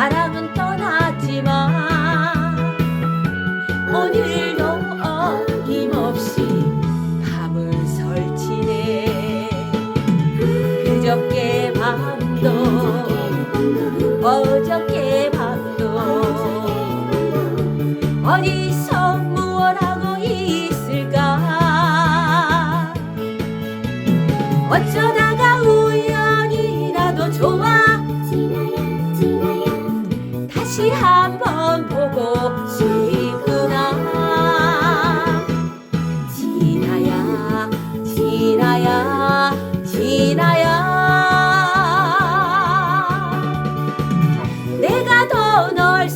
사랑은 떠났지만 오늘도 어김없이 밤을 설치네. 그저께 밤도 어저께 밤도 어디서 무엇하고 있을까? 어쩌다 다시 한번 보고 싶구나. 진아야 진아야 진아야. 내가 더널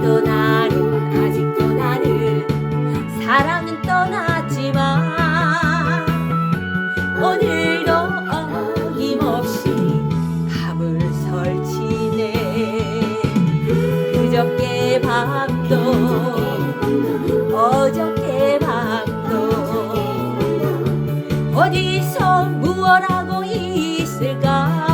나는 아직도 나는 사랑은 떠났지만 오늘도 어김없이 밤을 설치네. 그저께 밤도 어저께 밤도 어디서 무얼 하고 있을까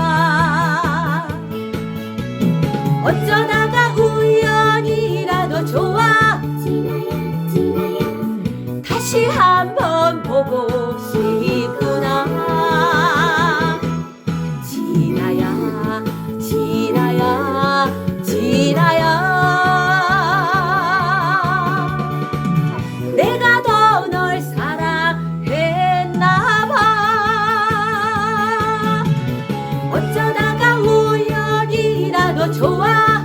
좋아